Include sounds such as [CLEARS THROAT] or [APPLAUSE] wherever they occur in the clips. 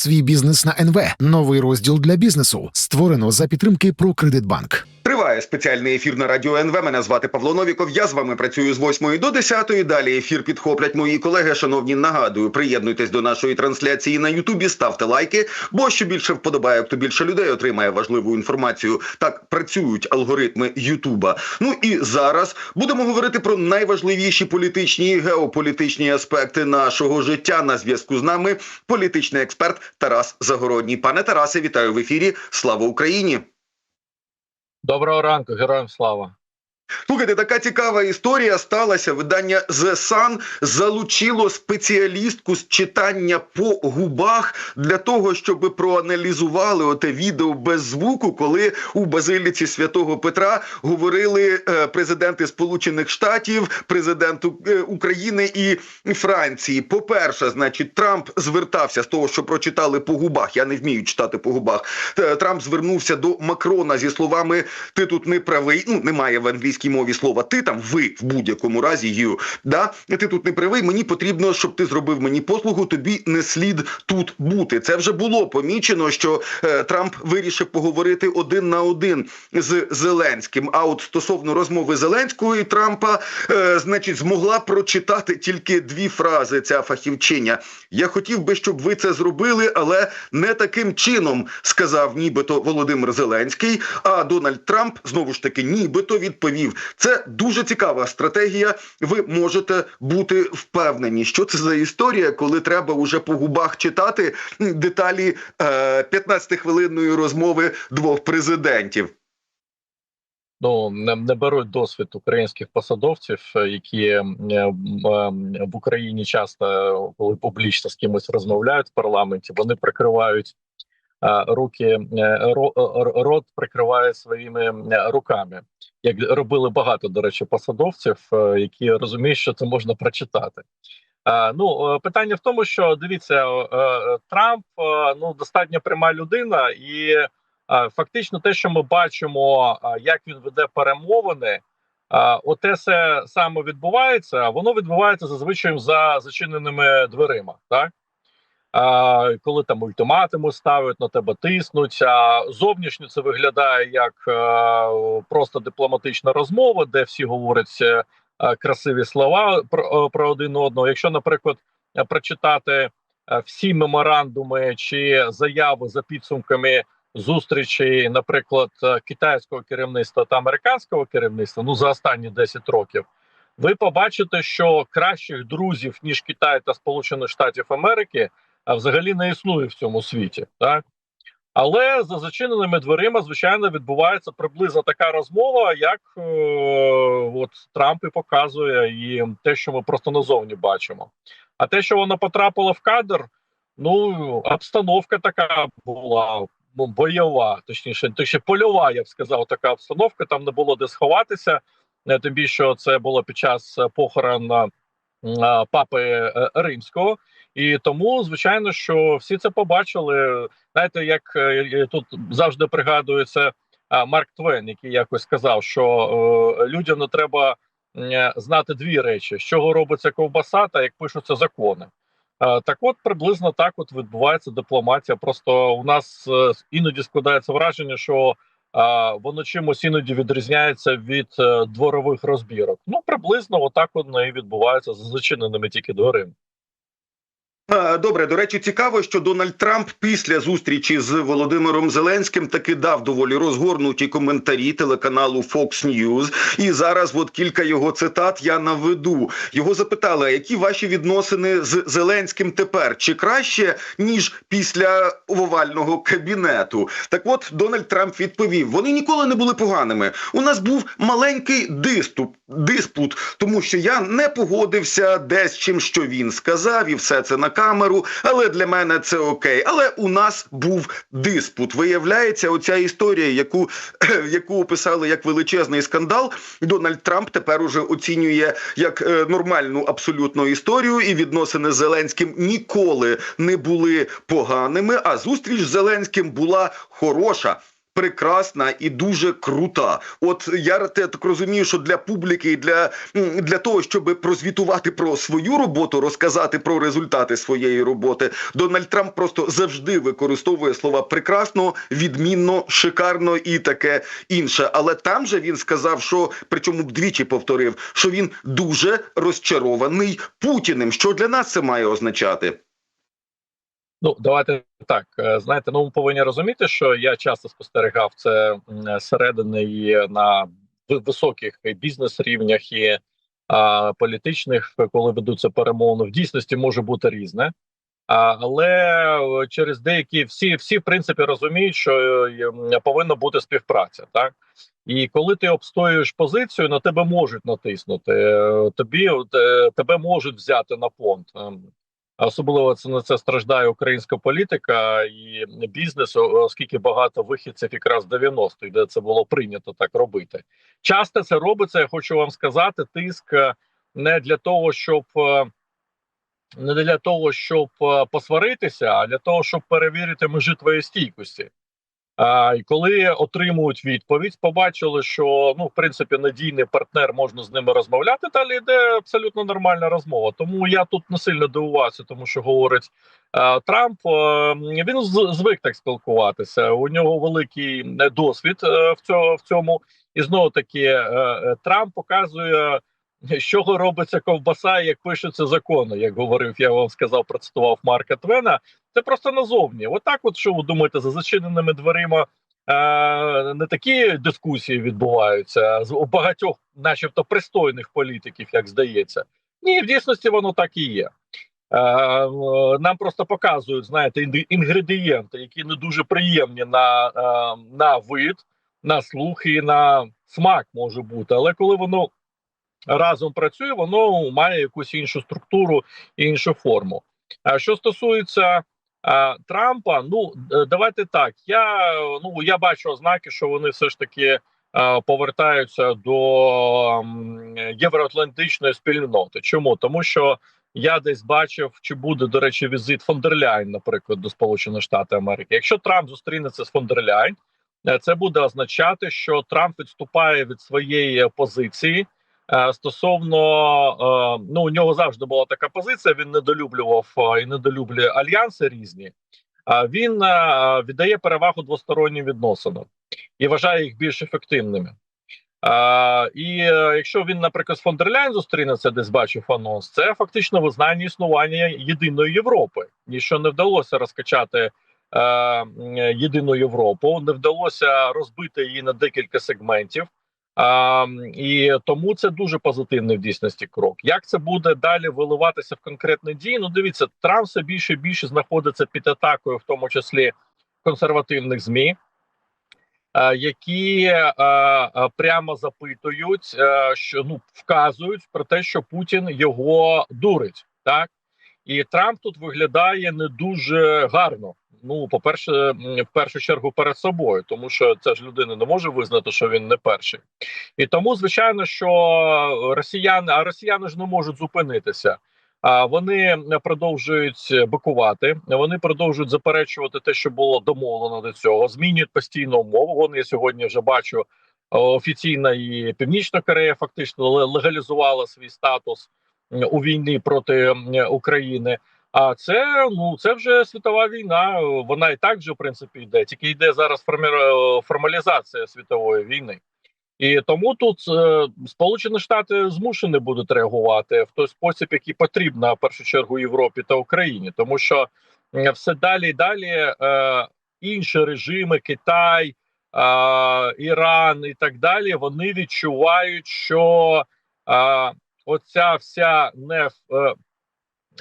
свій бізнес на НВ. Новий розділ для бізнесу створено за підтримки «Прокредитбанк». Триває спеціальний ефір на радіо НВ. Мене звати Павло Новіков. Я з вами працюю з 8 до 10. Далі ефір підхоплять мої колеги. Шановні, нагадую, приєднуйтесь до нашої трансляції на Ютубі, ставте лайки. Бо що більше вподобає, то більше людей отримає важливу інформацію. Так працюють алгоритми Ютуба. Ну і зараз будемо говорити про найважливіші політичні і геополітичні аспекти нашого життя. На зв'язку з нами політичний експерт Тарас Загородній. Пане Тарасе, вітаю в ефірі. Слава Україні! Доброго ранку, героям слава. Слухайте, така цікава історія сталася. Видання The Sun залучило спеціалістку з читання по губах для того, щоб проаналізували оте відео без звуку, коли у базиліці святого Петра говорили е, президенти Сполучених Штатів, президент е, України і Франції. По-перше, значить, Трамп звертався з того, що прочитали по губах. Я не вмію читати по губах. Трамп звернувся до Макрона зі словами: Ти тут не правий. Ну немає в англійській мові слова ти там, ви в будь-якому разі you, да? Ти тут не правий. Мені потрібно, щоб ти зробив мені послугу. Тобі не слід тут бути. Це вже було помічено, що е, Трамп вирішив поговорити один на один з Зеленським. А от стосовно розмови Зеленського і Трампа, е, значить, змогла прочитати тільки дві фрази. Ця фахівчиня. Я хотів би, щоб ви це зробили, але не таким чином, сказав нібито Володимир Зеленський. А Дональд Трамп знову ж таки нібито відповів: це дуже цікава стратегія. Ви можете бути впевнені, що це за історія, коли треба уже по губах читати деталі е, 15-хвилинної розмови двох президентів. Ну не, не беруть досвід українських посадовців, е, які е, е, в Україні часто, коли публічно з кимось розмовляють в парламенті, вони прикривають е, руки, е, ро- ро- рот прикриває своїми е, руками. Як робили багато, до речі, посадовців, е, які розуміють, що це можна прочитати. Е, Ну, е, питання в тому, що дивіться, Трамп ну достатньо пряма людина, і фактично те, що ми бачимо, як він веде перемовини, оте все саме відбувається. Воно відбувається зазвичай за зачиненими дверима, так. Коли там ультиматуми ставлять на тебе тиснуть, а зовнішньо це виглядає як е, просто дипломатична розмова, де всі говорять е, е, красиві слова про, про один одного. Якщо, наприклад, прочитати всі меморандуми чи заяви за підсумками зустрічі, наприклад, китайського керівництва та американського керівництва, ну за останні 10 років, ви побачите, що кращих друзів ніж Китай та Сполучених Штатів Америки взагалі не існує в цьому світі, так але за зачиненими дверима, звичайно, відбувається приблизно така розмова, як е, от Трамп і показує, і те, що ми просто назовні бачимо. А те, що воно потрапило в кадр, ну обстановка така була ну, бойова, точніше, точніше, польова, я б сказав, така обстановка. Там не було де сховатися. Е, Тим більше це було під час похорон м, папи е, римського. І тому, звичайно, що всі це побачили. Знаєте, як е, тут завжди пригадується Марк Твен, який якось сказав, що е, людям не треба знати дві речі: з чого робиться ковбаса, та як пишуться закони. Так, от приблизно так от відбувається дипломатія. Просто у нас іноді складається враження, що воно чимось іноді відрізняється від е, дворових розбірок. Ну приблизно отак воно і відбувається за зачиненими тільки дверима. Е, Добре, до речі, цікаво, що Дональд Трамп після зустрічі з Володимиром Зеленським таки дав доволі розгорнуті коментарі телеканалу Fox News. І зараз от кілька його цитат я наведу. Його запитали, які ваші відносини з Зеленським тепер? Чи краще ніж після овального кабінету? Так от Дональд Трамп відповів: вони ніколи не були поганими. У нас був маленький диступ, диспут, тому що я не погодився десь чим, що він сказав, і все це на камеру. Але для мене це окей. Але у нас був диспут. Виявляється, оця історія, яку, [CLEARS THROAT] яку описали як величезний скандал, Дональд Трамп тепер уже оцінює як е, нормальну абсолютно історію, і відносини з Зеленським ніколи не були поганими. А зустріч з Зеленським була хороша. Прекрасна і дуже крута. От я так розумію, що для публіки для, для того, щоб прозвітувати про свою роботу, розказати про результати своєї роботи, Дональд Трамп просто завжди використовує слова прекрасно, відмінно, шикарно і таке інше. Але там же він сказав, що причому двічі повторив, що він дуже розчарований Путіним. Що для нас це має означати? Ну, давайте так. е, Знаєте, ну ми повинні розуміти, що я часто спостерігав це середини і на високих бізнес-рівнях і а, політичних, коли ведуться перемовини, в дійсності може бути різне. А, але е, через деякі всі, всі в принципі розуміють, що е, повинна бути співпраця, так і коли ти обстоюєш позицію, на тебе можуть натиснути. Тобі тебе можуть взяти на понт. Особливо це на це страждає українська політика і бізнес, оскільки багато вихідців якраз 90-х, де це було прийнято так робити. Часто це робиться. Я хочу вам сказати, тиск е, не для того, щоб е, не для того, щоб е, посваритися, а для того, щоб перевірити межі твоєї стійкості. І коли отримують відповідь, побачили, що ну в принципі надійний партнер можна з ними розмовляти. Далі йде абсолютно нормальна розмова. Тому я тут не сильно дивувався, тому що говорить Трамп. він звик так спілкуватися. У нього великий е, досвід е, в цьому. І знову таки е, Трамп показує. З чого робиться ковбаса, як пишуться закони, як говорив, я вам сказав, процитував Марка Твена. Це просто назовні. Отак, от що ви думаєте, за зачиненими дверима е, не такі дискусії відбуваються у багатьох, начебто, пристойних політиків, як здається. Ні, в дійсності воно так і є. Е, нам просто показують, знаєте, інгредієнти, які не дуже приємні на, е, на вид, на слух і на смак може бути. Але коли воно разом працює, воно має якусь іншу структуру і іншу форму. А що стосується а, Трампа, ну е, давайте так. Я ну я бачу ознаки, що вони все ж таки а, повертаються до євроатлантичної спільноти. Чому тому, що я десь бачив, чи буде до речі, візит фон дер Ляйн, наприклад, до Сполучених Штатів Америки. Якщо Трамп зустрінеться з фон дер Ляйн, е, це буде означати, що Трамп відступає від своєї позиції. Е, Стосовно е, ну у нього завжди була така позиція. Він недолюблював е, і недолюблює альянси різні. Він віддає перевагу двостороннім відносинам і вважає їх більш ефективними. І якщо він, наприклад, з фон дер Ляйн зустрінеться, десь бачив анонс, це фактично визнання існування єдиної Європи. Ніщо не вдалося розкачати єдину Європу, не вдалося розбити її на декілька сегментів. І тому це дуже позитивний в дійсності крок. Як це буде далі виливатися в конкретні дії? Ну, дивіться, Трамп все більше і більше знаходиться під атакою, в тому числі консервативних змі, е, які е, е, прямо запитують, е, що ну вказують про те, що Путін його дурить, так і Трамп тут виглядає не дуже гарно. Ну, по перше, в першу чергу перед собою, тому що ця ж людина не може визнати, що він не перший, і тому звичайно, що росіяни, а росіяни ж не можуть зупинитися. А вони продовжують бикувати, вони продовжують заперечувати те, що було домовлено до цього. Змінюють постійно умови. Вони сьогодні вже бачу офіційна і Північна Корея фактично легалізувала свій статус у війні проти України. А це ну це вже світова війна. Вона і так вже в принципі йде. Тільки йде зараз формалізація світової війни, і тому тут е, Сполучені Штати змушені будуть реагувати в той спосіб, який потрібно в першу чергу Європі та Україні, тому що все далі і далі е, інші режими, Китай, е, Іран і так далі, вони відчувають, що е, оця вся не е,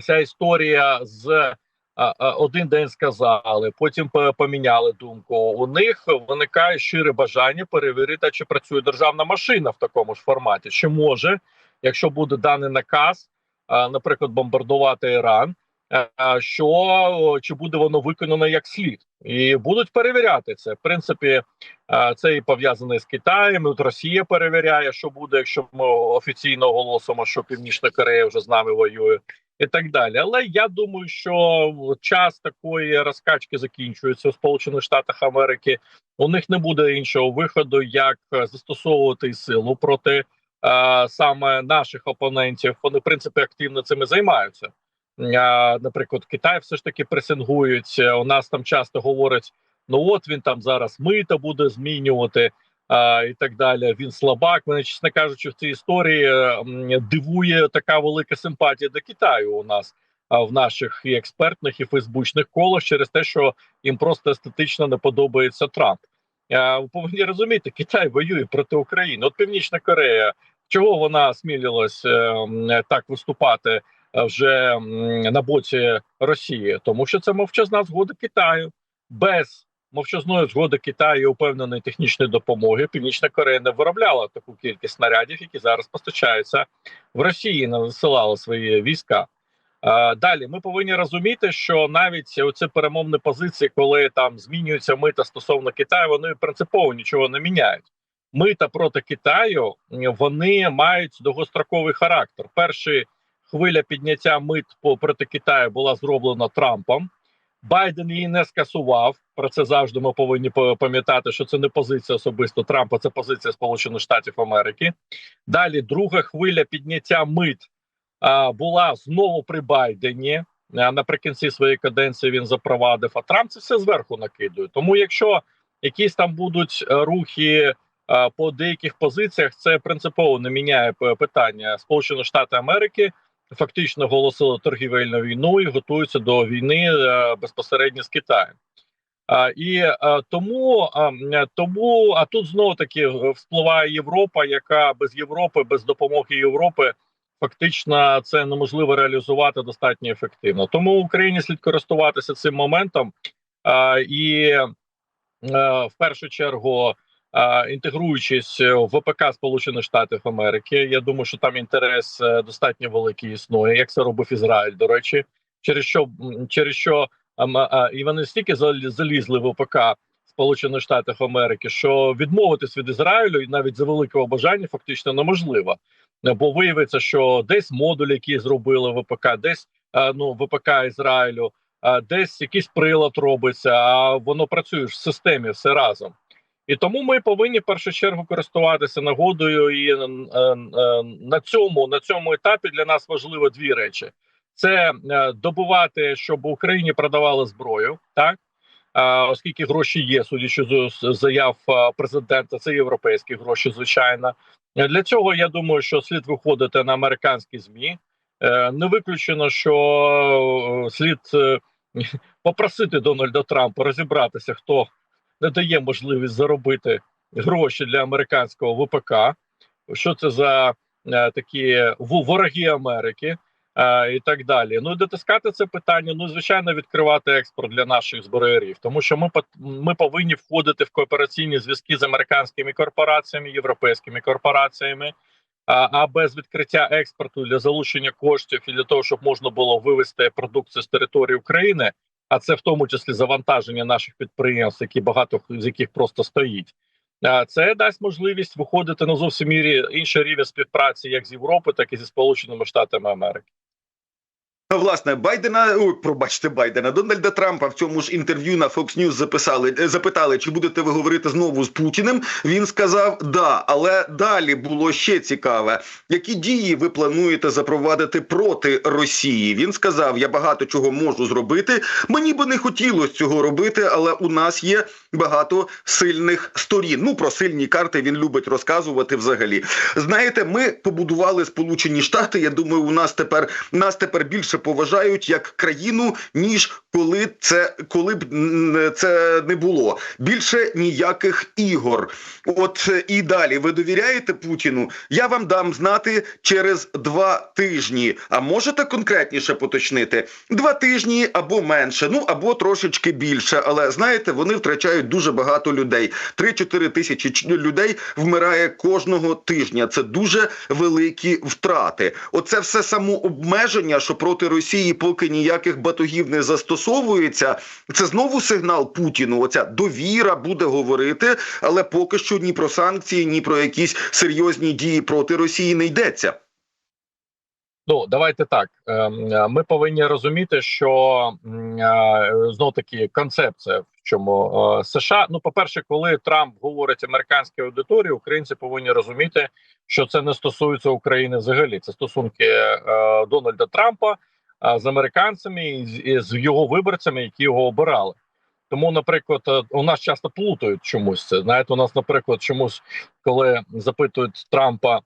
Ця історія з а, а, один день сказали, потім поміняли думку. У них виникає щире бажання перевірити, чи працює державна машина в такому ж форматі. Чи може, якщо буде даний наказ, наприклад, бомбардувати Іран, е, що чи буде воно виконано як слід, і будуть перевіряти це. В принципі, е, це і пов'язане з Китаєм. От Росія перевіряє, що буде, якщо ми офіційно оголосимо, що Північна Корея вже з нами воює, і так далі. Але я думаю, що час такої розкачки закінчується у Сполучених Штатах Америки. У них не буде іншого виходу, як е, застосовувати силу проти е, саме наших опонентів. Вони в принципі активно цим і займаються. Е, наприклад, Китай все ж таки пресингують. Е, У нас там часто говорять: ну от він там зараз мита буде змінювати. І так далі. Він слабак. Мене, чесно кажучи, в цій історії е, дивує така велика симпатія до Китаю у нас в наших і експертних і фейсбучних колах через те, що їм просто естетично не подобається Трамп. Ви повинні розуміти, Китай воює проти України. От Північна Корея, чого вона смілилась е, так виступати е, вже на боці Росії, тому що це мовчазна згода Китаю без мовчазної згоди Китаю і упевненої технічної допомоги Північна Корея не виробляла таку кількість снарядів, які зараз постачаються в Росії. Не висилала свої війська. Далі ми повинні розуміти, що навіть оці перемовні позиції, коли там змінюються мита стосовно Китаю, вони принципово нічого не міняють. Мита проти Китаю вони мають довгостроковий характер. Перша хвиля підняття мит проти Китаю була зроблена Трампом. Байден її не скасував. Про це завжди ми повинні пам'ятати, що це не позиція особисто Трампа, це позиція Сполучених Штатів Америки. Далі друга хвиля підняття мит а, була знову при Байдені. А, наприкінці своєї каденції він запровадив. А Трамп це все зверху накидує. Тому, якщо якісь там будуть е, рухи е, по деяких позиціях, це принципово не міняє питання. Сполучені Штати Америки фактично оголосили торгівельну війну і готуються до війни е, безпосередньо з Китаєм. А, і е, тому, а, тому, а тут знову таки е, вспливає Європа, яка без Європи, без допомоги Європи, фактично це неможливо реалізувати достатньо ефективно. Тому Україні слід користуватися цим моментом а, і е, в першу чергу. Інтегруючись в ВПК Сполучених Штатів Америки, я думаю, що там інтерес е, достатньо великий існує, як це робив Ізраїль. До речі, через що через що і вони стільки зал- залізли в ОПК Сполучених Штатів Америки, що відмовитись від Ізраїлю і навіть за великого бажання фактично неможливо. Е, Бо виявиться, що десь модуль, який зробили ВПК, десь е, ну ВПК Ізраїлю, десь якийсь прилад робиться, а воно працює в системі все разом. І тому ми повинні в першу чергу користуватися нагодою, і е, е, на цьому на цьому етапі для нас важливо дві речі: це е, добувати, щоб Україні продавали зброю, так а, оскільки гроші є, судячи з заяв президента, це європейські гроші, звичайно. Е, Для цього я думаю, що слід виходити на американські змі. Е, Не виключено, що е, слід е, [LAUGHS] попросити Дональда Трампа розібратися, хто не дає можливість заробити гроші для американського ВПК. Що це за е, такі вороги Америки? е, і так далі. Ну дотискати це питання. Ну звичайно, відкривати експорт для наших зброярів, тому що ми ми повинні входити в коопераційні зв'язки з американськими корпораціями, європейськими корпораціями. А, а без відкриття експорту для залучення коштів і для того, щоб можна було вивести продукцію з території України, а це в тому числі завантаження наших підприємств, які багато з яких просто стоїть. Це дасть можливість виходити на зовсім мірі інший рівень співпраці, як з Європи, так і зі Сполученими Штатами Америки. Власне, Байдена, ой, пробачте Байдена, Дональда Трампа в цьому ж інтерв'ю на Fox News записали, е, запитали, чи будете ви говорити знову з Путіним. Він сказав да, але далі було ще цікаве. Які дії ви плануєте запровадити проти Росії? Він сказав: Я багато чого можу зробити. Мені би не хотілося цього робити, але у нас є багато сильних сторін. Ну про сильні карти він любить розказувати взагалі. Знаєте, ми побудували Сполучені Штати. Я думаю, у нас тепер нас тепер більше поважають як країну, ніж коли це коли б це не було. Більше ніяких ігор. От е, і далі ви довіряєте Путіну? Я вам дам знати через два тижні. А можете конкретніше поточнити? Два тижні або менше, ну або трошечки більше. Але знаєте, вони втрачають дуже багато людей. 3-4 тисячі людей вмирає кожного тижня. Це дуже великі втрати. Оце все самообмеження, що проти Росії поки ніяких батогів не застосовується. Це знову сигнал Путіну. Оця довіра буде говорити, але поки що ні про санкції, ні про якісь серйозні дії проти Росії не йдеться. Ну давайте так. ем, е, Ми повинні розуміти, що знов таки концепція в чому е, США. Ну, по перше, коли Трамп говорить американській аудиторії, українці повинні розуміти, що це не стосується України взагалі. Це стосунки е, Дональда Трампа е, з американцями і з- його виборцями, які його обирали. Тому, наприклад, е, у нас часто плутають чомусь це. Знаєте, у нас, наприклад, чомусь, коли запитують Трампа.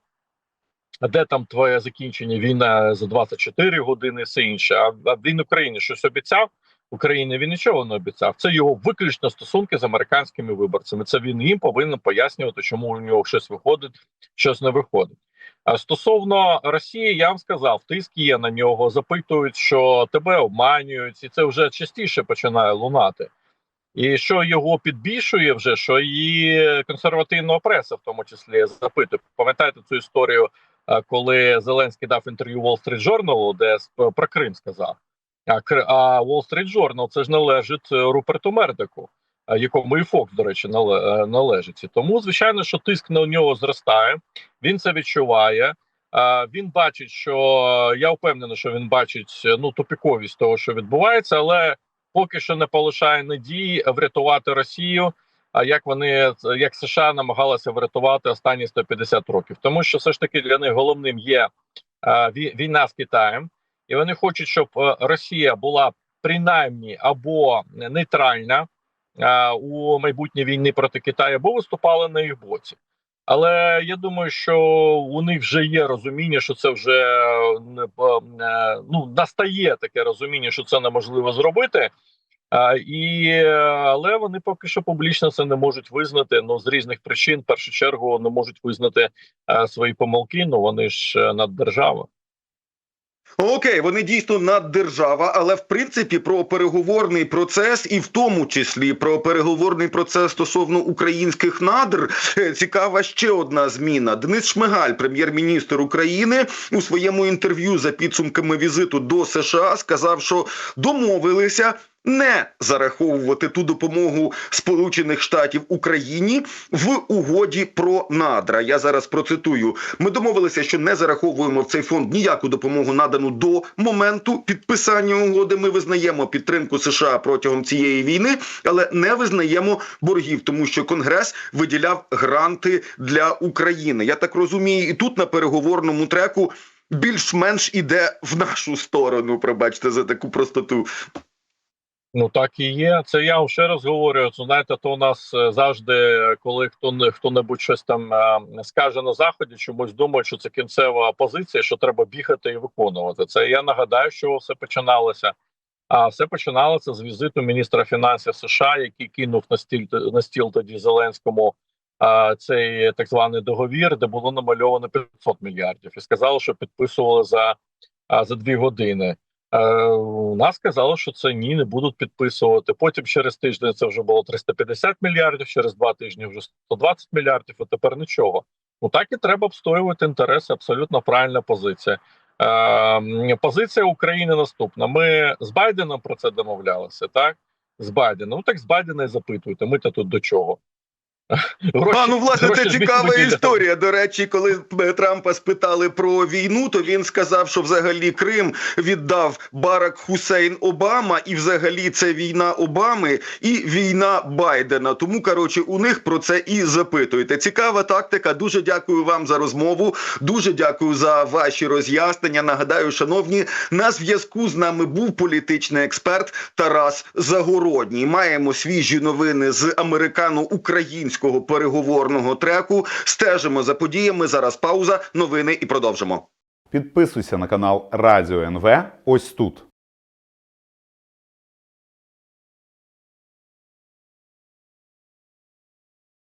Де там твоє закінчення війна за 24 години, все інше? А він Україні щось обіцяв? Україні він нічого не обіцяв. Це його виключно стосунки з американськими виборцями. Це він їм повинен пояснювати, чому у нього щось виходить, щось не виходить. А стосовно Росії, я вам сказав, тиск є на нього. Запитують, що тебе обманюють, і це вже частіше починає лунати. І що його підбільшує вже, що і консервативного преса, в тому числі запитує. Пам'ятаєте цю історію, е, коли Зеленський дав інтерв'ю Wall Street Journal, де про Крим сказав. А Wall Street Journal це ж належить е, Руперту Мердику, е, якому і Фокс, до речі, е, належить. Тому, звичайно, що тиск на нього зростає. Він це відчуває. Він бачить, що я впевнений, що він бачить е, ну тупіковість того, що відбувається, але поки що не полишає надії врятувати Росію. А як вони як США намагалися врятувати останні 150 років, тому що все ж таки для них головним є е, війна з Китаєм, і вони хочуть, щоб е, Росія була принаймні або нейтральна е, у майбутній війні проти Китаю, або виступала на їх боці. Але я думаю, що у них вже є розуміння, що це вже е, е, ну настає таке розуміння, що це неможливо зробити. А, і е, але вони поки що публічно це не можуть визнати. Ну з різних причин, в першу чергу, не можуть визнати е, свої помилки. Ну вони ж е, наддержава. Окей, вони дійсно наддержава, але в принципі про переговорний процес, і в тому числі про переговорний процес стосовно українських надр, е, цікава ще одна зміна. Денис Шмигаль, прем'єр-міністр України, у своєму інтерв'ю за підсумками візиту до США сказав, що домовилися. Не зараховувати ту допомогу Сполучених Штатів Україні в угоді про надра. Я зараз процитую. Ми домовилися, що не зараховуємо в цей фонд ніяку допомогу надану до моменту підписання угоди. Ми визнаємо підтримку США протягом цієї війни, але не визнаємо боргів, тому що Конгрес виділяв гранти для України. Я так розумію, і тут на переговорному треку. Більш-менш іде в нашу сторону, пробачте за таку простоту. Ну так і є. Це я вам ще раз говорю. Це знаєте, то у нас е, завжди, коли хто не хто небудь щось там е, скаже на заході, чомусь думають, що це кінцева позиція, що треба бігати і виконувати це. Я нагадаю, що все починалося. А все починалося з візиту міністра фінансів США, який кинув на стіл на стіл тоді Зеленському а, цей так званий договір, де було намальовано 500 мільярдів, і сказали, що підписували за, а, за дві години. Е, нас сказали, що це ні, не будуть підписувати. Потім через тиждень це вже було 350 мільярдів, через два тижні вже 120 мільярдів, а тепер нічого. Ну так і треба обстоювати інтереси. Абсолютно правильна позиція. Е, позиція України наступна. Ми з Байденом про це домовлялися, так? З Байденом. Ну так з Байдена і запитуйте. Ми то тут до чого? Гроші, а ну власне це цікава історія. До речі, коли е, Трампа спитали про війну, то він сказав, що взагалі Крим віддав Барак Хусейн Обама, і взагалі це війна Обами і війна Байдена. Тому коротше, у них про це і запитуєте. Цікава тактика. Дуже дякую вам за розмову. Дуже дякую за ваші роз'яснення. Нагадаю, шановні, на зв'язку з нами був політичний експерт Тарас Загородній. Маємо свіжі новини з американо-українського переговорного треку. Стежимо за подіями. Зараз пауза, новини і продовжимо. Підписуйся на канал Радіо НВ ось тут.